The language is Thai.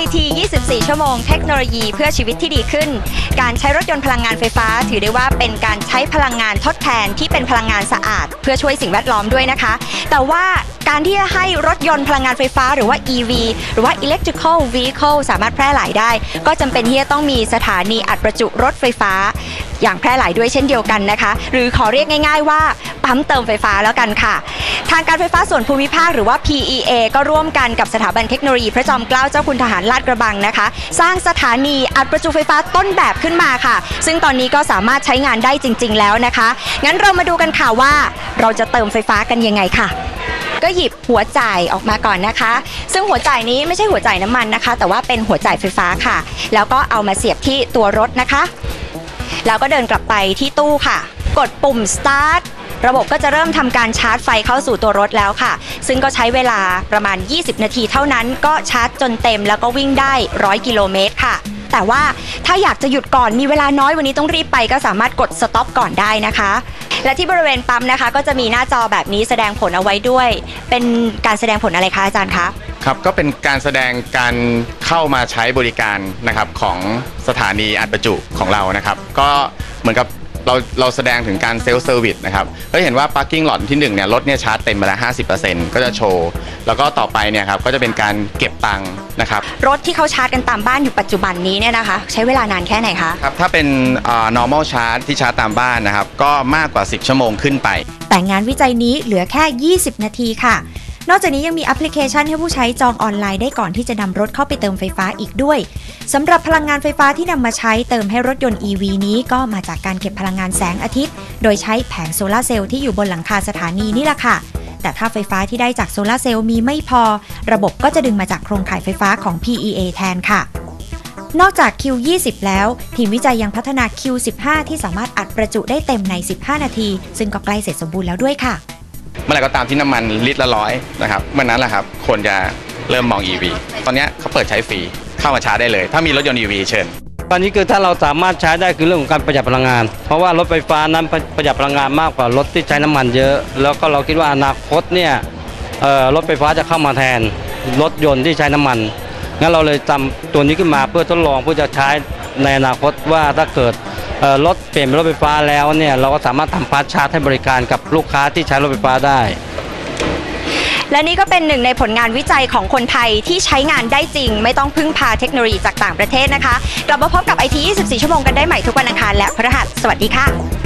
IT 24 ชั่วโมงเทคโนโลยีเพื่อชีวิตที่ดีขึ้น การใช้รถยนต์พลังงานไฟฟ้า ถือได้ว่าเป็นการใช้พลังงานทดแทนที่เป็นพลังงานสะอาด เพื่อช่วยสิ่งแวดล้อมด้วยนะคะ แต่ว่าการที่จะให้รถยนต์พลังงานไฟฟ้าหรือว่า EV หรือว่า Electrical Vehicle สามารถแพร่หลายได้ ก็จำเป็นที่จะต้องมีสถานีอัดประจุรถไฟฟ้า อย่างแพร่หลายด้วยเช่นเดียวกันนะคะ หรือขอเรียกง่าย ๆ ว่าปั๊มเติมไฟฟ้าแล้วกันค่ะ ทางการไฟฟ้าส่วนภูมิภาคหรือว่า PEA ก็ร่วมกันกับสถาบันเทคโนโลยีพระจอมเกล้าเจ้าคุณทหารลาดกระบังนะคะ สร้างสถานีอัดประจุไฟฟ้าต้นแบบขึ้นมาค่ะ ซึ่งตอนนี้ก็สามารถใช้งานได้จริง ๆ แล้วนะคะ งั้นเรามาดูกันค่ะว่า เราจะเติมไฟฟ้ากันยังไงค่ะก็หยิบหัวจ่ายออกมาก่อนนะคะ ซึ่งหัวจ่ายนี้ไม่ใช่หัวจ่ายน้ำมันนะคะ แต่ว่าเป็นหัวจ่ายไฟฟ้าค่ะ แล้วก็เอามาเสียบที่ตัวรถนะคะ แล้วก็เดินกลับไปที่ตู้ค่ะ กดปุ่ม start ระบบก็จะเริ่มทำการชาร์จไฟเข้าสู่ตัวรถแล้วค่ะ ซึ่งก็ใช้เวลาประมาณ 20 นาทีเท่านั้นก็ชาร์จจนเต็มแล้วก็วิ่งได้ 100 กิโลเมตรค่ะ แต่ว่าถ้าอยากจะหยุดก่อนมีเวลาน้อยวันนี้ต้องรีบไปก็สามารถกด stop ก่อนได้นะคะและที่บริเวณปั๊มนะคะ ก็จะมีหน้าจอแบบนี้แสดงผลเอาไว้ด้วย เป็นการแสดงผลอะไรคะอาจารย์คะครับก็เป็นการแสดงการเข้ามาใช้บริการนะครับของสถานีอัดประจุของเรานะครับ ก็เหมือนกับ เราเราแสดงถึงการเซลฟ์เซอร์วิสนะครับก็เห็นว่า parking lot ที่1เนี่ยรถเนี่ยชาร์จเต็มไปแล้ว50%ก็จะโชว์ แล้วก็ต่อไปเนี่ยครับก็จะเป็นการเก็บตังค์นะครับ รถที่เขาชาร์จกันตามบ้านอยู่ปัจจุบันนี้เนี่ยนะคะ ใช้เวลานานแค่ไหนคะ ครับถ้าเป็นเอ่อ normal charge ที่ชาร์จตามบ้านนะครับ ก็มากกว่า 10 ชั่วโมงขึ้นไป แต่งานวิจัยนี้เหลือแค่ 20 นาทีค่ะ นอกจากนี้ยังมีแอปพลิเคชันให้ผู้ใช้จองออนไลน์ได้ก่อนที่จะนำรถเข้าไปเติมไฟฟ้าอีกด้วยสำหรับพลังงานไฟฟ้าที่นำมาใช้เติมให้รถยนต์ EV นี้ก็มาจากการเก็บพลังงานแสงอาทิตย์ โดยใช้แผงโซลาร์เซลล์ที่อยู่บนหลังคาสถานีนี่แหละค่ะแต่ถ้าไฟฟ้าที่ได้จากโซลาร์เซลล์มีไม่พอ ระบบก็จะดึงมาจากโครงข่ายไฟฟ้าของ PEA แทนค่ะ นอกจาก Q20 แล้ว ทีมวิจัยยังพัฒนา Q15 ที่สามารถอัดประจุได้เต็มใน 15 นาที ซึ่งก็ใกล้เสร็จสมบูรณ์แล้วด้วยค่ะ เมื่อไหร่ก็ตามที่น้ำมันลิตรละร้อยนะครับเมื่อนั้นแหละครับคนจะเริ่มมอง EV ตอนนี้เขาเปิดใช้ฟรีเข้ามาชาร์จได้เลย ถ้ามีรถยนต์ EV เชิญตอนนี้คือถ้าเราสามารถใช้ได้คือเรื่องของการประหยัดพลังงาน เพราะว่ารถไฟฟ้านั้นประหยัดพลังงานมากกว่ารถที่ใช้น้ำมันเยอะ แล้วก็เราคิดว่าอนาคตเนี่ยรถไฟฟ้าจะเข้ามาแทนรถยนต์ที่ใช้น้ำมันงั้นเราเลยทำตัวนี้ขึ้นมาเพื่อทดลองเพื่อจะใช้ในอนาคตว่าถ้าเกิด รถเปลี่ยนเป็นรถไฟฟ้าแล้วเนี่ยเราก็สามารถทำฟาสชาร์จให้บริการกับลูกค้าที่ใช้รถไฟฟ้าได้ และนี่ก็เป็นหนึ่งในผลงานวิจัยของคนไทยที่ใช้งานได้จริง ไม่ต้องพึ่งพาเทคโนโลยีจากต่างประเทศนะคะ กลับมาพบกับไอที24 ชั่วโมงกันได้ใหม่ทุกวันอังคารและพฤหัส สวัสดีค่ะ